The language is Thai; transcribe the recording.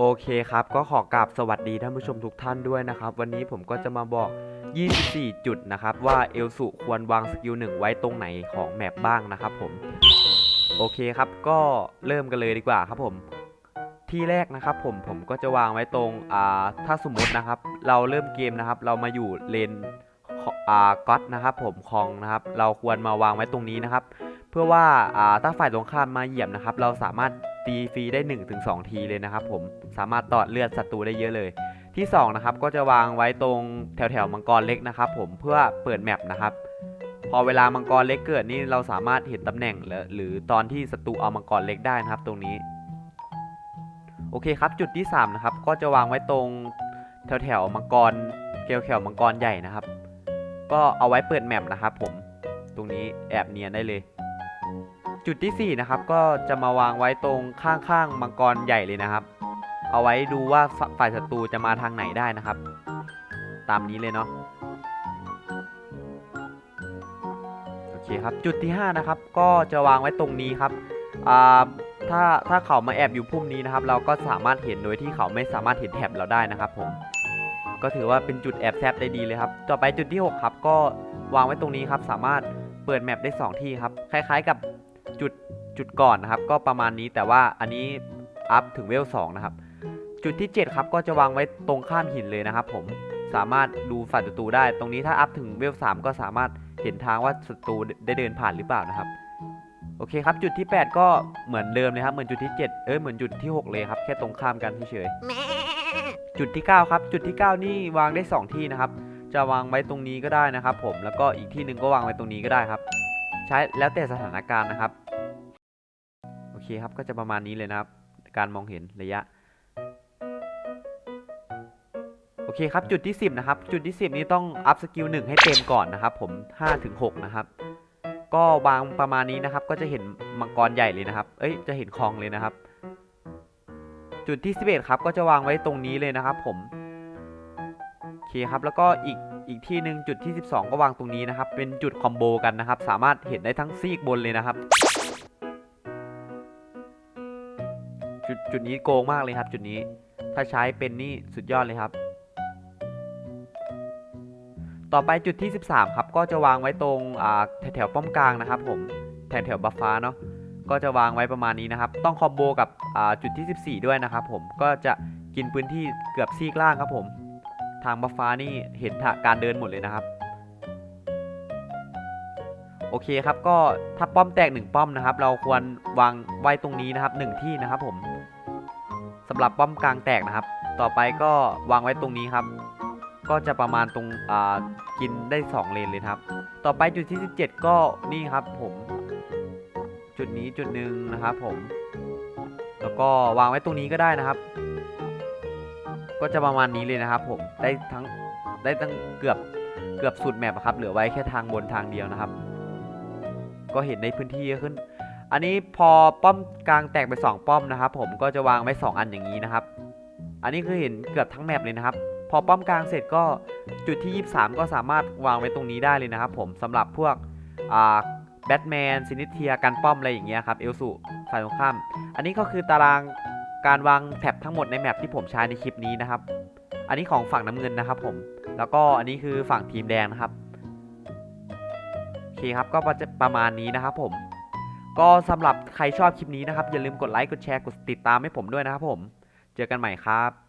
โอเคครับ ก็ขอกราบสวัสดีท่านผู้ชมทุกท่านด้วยนะครับ วันนี้ผมก็จะมาบอก 24 จุดนะครับ ว่าเอลสุควรวางสกิลหนึ่งไว้ตรงไหนของแมปบ้างนะครับผม โอเคครับก็เริ่มกันเลยดีกว่าครับผม ที่แรกนะครับผมผมก็จะวางไว้ตรงอ่าถ้าสมมตินะครับ เราเริ่มเกมนะครับ เรามาอยู่เลนองอ่าก็อตนะครับผมคองนะครับ เราควรมาวางไว้ตรงนี้นะครับ เพื่อว่าอ่าถ้าฝ่ายตรงข้ามมาเหยียบนะครับ เราสามารถ ตีฟรีได้ 1-2 ทีเลยนะครับผมสามารถตอดเลือดศัตรูได้เยอะเลย ที่สองนะครับก็จะวางไว้ตรงแถวแถวๆมังกรเล็กนะครับผมเพื่อเปิดแมปนะครับพอเวลามังกรเล็กเกิดนี่เราสามารถเห็นตำแหน่งหรือตอนที่ศัตรูเอามังกรเล็กได้นะครับ ตรงนี้ โอเคครับจุดที่3นะครับก็จะวางไว้ตรงแถวแถวๆมังกรเกลแถวมังกรใหญ่นะครับ ก็เอาไว้เปิดแมปนะครับผมตรงนี้แอบเนียนได้เลย จุดที่ 4 นะครับ ก็จะมาวางไว้ตรงข้างๆมังกรใหญ่เลยนะครับ เอาไว้ดูว่าฝ่ายศัตรูจะมาทางไหนได้นะครับ ตามนี้เลยเนาะโอเคครับจุดที่ 5 นะครับ ก็จะวางไว้ตรงนี้ครับถ้าถ้าเขามาแอบอยู่พุ่มนี้นะครับ เราก็สามารถเห็นโดยที่เขาไม่สามารถเห็นแถบเราได้นะครับผมก็ถือว่าเป็นจุดแอบแซบได้ดีเลยครับ ต่อไปจุดที่ 6 ครับ ก็วางไว้ตรงนี้ครับ สามารถเปิดแมปได้ 2 ที่ครับ คล้ายๆกับ จุดจุดก่อนนะครับ ก็ประมาณนี้แต่ว่าอันนี้อัพถึงเวล2นะครับ จุดที่ 7 ครับก็จะวางไว้ตรงข้ามหินเลยนะครับ ผมสามารถดูฝ่ายศัตรูได้ ตรงนี้ถ้าอัพถึงเวล3ก็สามารถเห็นทางว่าศัตรูได้เดินผ่านหรือเปล่านะครับโอเคครับจุดที่ 8 ก็เหมือนเดิมเลยครับเหมือนจุดที่ 7 เอ้ยเหมือนจุดที่ 6 เลยครับแค่ตรงข้ามกันเฉยจุดที่ 9 ครับ จุดที่ 9 นี่วางได้ 2 ที่นะครับ จะวางไว้ตรงนี้ก็ได้นะครับ ผมแล้วก็อีกที่หนึ่งก็วางไว้ตรงนี้ก็ได้ครับ ใช้แล้วแต่สถานการณ์นะครับ เคครับ ก็จะประมาณนี้เลยนะครับ การมองเห็นระยะ โอเคครับ จุดที่ 10 นะครับ จุดที่ 10 นี้ต้องอัพสกิล1ให้เต็มก่อนนะครับ ผม5ถึง6นะครับ ก็วางประมาณนี้นะครับ ก็จะเห็นมังกรใหญ่เลยนะครับ เอ้ย จะเห็นคลองเลยนะครับ จุดที่ 11 ครับ ก็จะวางไว้ตรงนี้เลยนะครับ ผมโอเคครับ แล้วก็อีกอีกที่หนึ่งจุดที่ 12 ก็วางตรงนี้นะครับ เป็นจุดคอมโบกันนะครับ สามารถเห็นได้ทั้งซีกบนเลยนะครับ จุดนี้โกงมากเลยครับ จุดนี้ ถ้าใช้เป็นนี่สุดยอดเลยครับ ต่อไปจุดที่ 13 ครับ ก็จะวางไว้ตรงแถวๆป้อมกลางนะครับ ผมแถวแถวบัฟฟ้าเนาะก็จะวางไว้ประมาณนี้นะครับ ต้องคอมโบกับจุดที่ 14 ด้วยนะครับ ผมก็จะกินพื้นที่เกือบซีกล่างครับผม ทางบัฟฟ้านี่เห็นาการเดินหมดเลยนะครับโอเคครับก็ถ้าป้อมแตกหนึ่งป้อมนะครับ เราควรวางไว้ตรงนี้นะครับหนึ่งที่นะครับผม สำหรับป้อมกลางแตกนะครับ ต่อไปก็วางไว้ตรงนี้ครับ ก็จะประมาณตรงอ่ากินได้ 2 เลนเลยครับ ต่อไปจุดที่ 17 ก็นี่ครับผม จุดนี้จุดหนึ่งนะครับผม แล้วก็วางไว้ตรงนี้ก็ได้นะครับ ก็จะประมาณนี้เลยนะครับ ผม ได้ทั้งได้ตั้งเกือบเกือบสุดแมปครับ เหลือไว้แค่ทางบนทางเดียวนะครับ ก็เห็นในพื้นที่ขึ้น อันนี้พอป้อมกลางแตกไป 2 ป้อมนะครับ ผมก็จะวางไว้ 2 อันอย่างนี้นะครับ อันนี้คือเห็นเกือบทั้งแมปเลยนะครับ พอป้อมกลางเสร็จก็จุดที่ 23 ก็สามารถวางไว้ตรงนี้ได้เลยนะครับ ผมสำหรับพวกแบทแมนซินิเทียกันป้อมอะไรอย่างเงี้ยครับเอลสุฝ่ายตรงข้าม อันนี้ก็คือตารางการวางแท็บทั้งหมดในแมปที่ผมใช้ในคลิปนี้นะครับ อันนี้ของฝั่งน้ำเงินนะครับผมแล้วก็อันนี้คือฝั่งทีมแดงนะครับโอเคครับก็ประมาณนี้นะครับผม ก็สำหรับใครชอบคลิปนี้นะครับ อย่าลืมกดไลค์ กดแชร์ กดติดตามให้ผมด้วยนะครับผม เจอกันใหม่ครับ